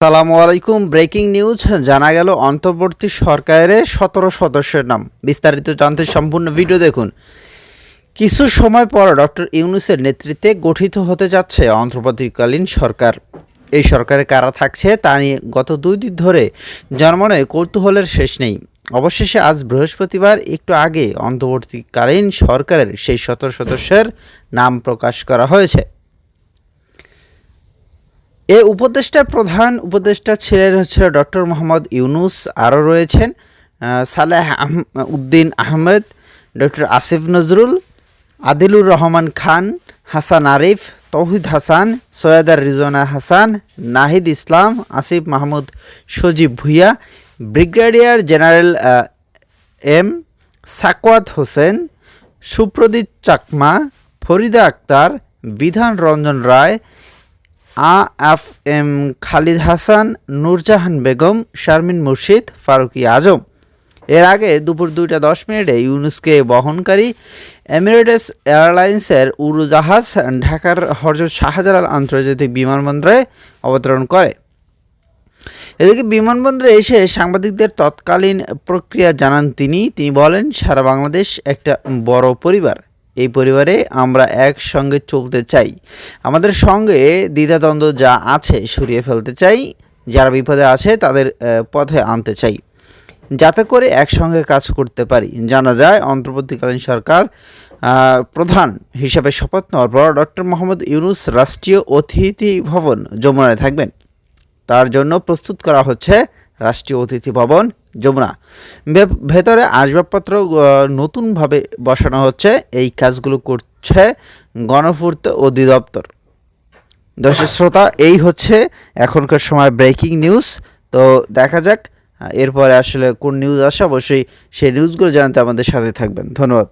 আসসালামু আলাইকুম। Breaking news, জানা গেল অন্তর্বর্তী সরকারের সতেরো সদস্যের নাম। বিস্তারিত জানতে সম্পূর্ণ ভিডিও দেখুন। কিছু সময় পর ডক্টর ইউনুসের নেতৃত্বে গঠিত হতে যাচ্ছে অন্তর্বর্তীকালীন সরকার। এই সরকারে কারা থাকছে তা নিয়ে গত দুই দিন ধরে জন্মনে কৌতূহলের শেষ নেই। অবশেষে আজ বৃহস্পতিবার একটু আগে অন্তর্বর্তীকালীন সরকারের সেই সতেরো সদস্যের নাম প্রকাশ করা হয়েছে। এ উপদেষ্টা প্রধান উপদেষ্টা ছিলেন হচ্ছে ডক্টর মোহাম্মদ ইউনুস, আরও রয়েছেন সালেহ আহম- Uddin Ahmed, doctor Asif Nazrul, Adilur Rahman Khan, Hasan Arif, Touhid Hasan সৈয়দার Rizwana Hasan, Nahid Islam, Asif Mahmud Sajib Bhuiyan, brigadier general M Sakhawat Hossain, Supradip Chakma, Farida Akhter, Bidhan Ranjan Roy A F M Khalid Hasan, Nurjahan Begum, Sharmin Murshid, Faruki Azam. এর আগে দুপুর দুইটা দশ মিনিটে ইউনুসকে বহনকারী Emirates এয়ারলাইন্সের উড়োজাহাজ ঢাকার হরজত শাহজালাল আন্তর্জাতিক বিমানবন্দরে অবতরণ করে। এদিকে বিমানবন্দরে এসে সাংবাদিকদের তৎকালীন প্রক্রিয়া জানান তিনি। তিনি বলেন, সারা বাংলাদেশ একটা বড় পরিবার। এই পরিবারে আমরা একসঙ্গে চলতে চাই। আমাদের সঙ্গে দ্বিধাদ্বন্দ্ব যা আছে সরিয়ে ফেলতে চাই, যারা বিপদে আছে তাদের পথে আনতে চাই। যাতে করে একসঙ্গে কাজ করতে পারি। জানা যায়, অন্তর্বর্তীকালীন সরকার প্রধান হিসাবে শপথ নেওয়ার পর ডক্টর মোহাম্মদ ইউনুস রাষ্ট্রীয় অতিথি ভবন যমুনায় থাকবেন। তার জন্য প্রস্তুত করা হচ্ছে রাষ্ট্রীয় অতিথি ভবন যমুনা। ভেতরে আসবাবপত্র নতুনভাবে বসানো হচ্ছে। এই কাজগুলো করছে গণপূর্ত অধিদপ্তর। দর্শক শ্রোতা, এই হচ্ছে এখনকার সময় ব্রেকিং নিউজ। তো দেখা যাক এরপরে আসলে কোন নিউজ আসে, অবশ্যই সেই নিউজগুলো জানতে আমাদের সাথে থাকবেন। ধন্যবাদ।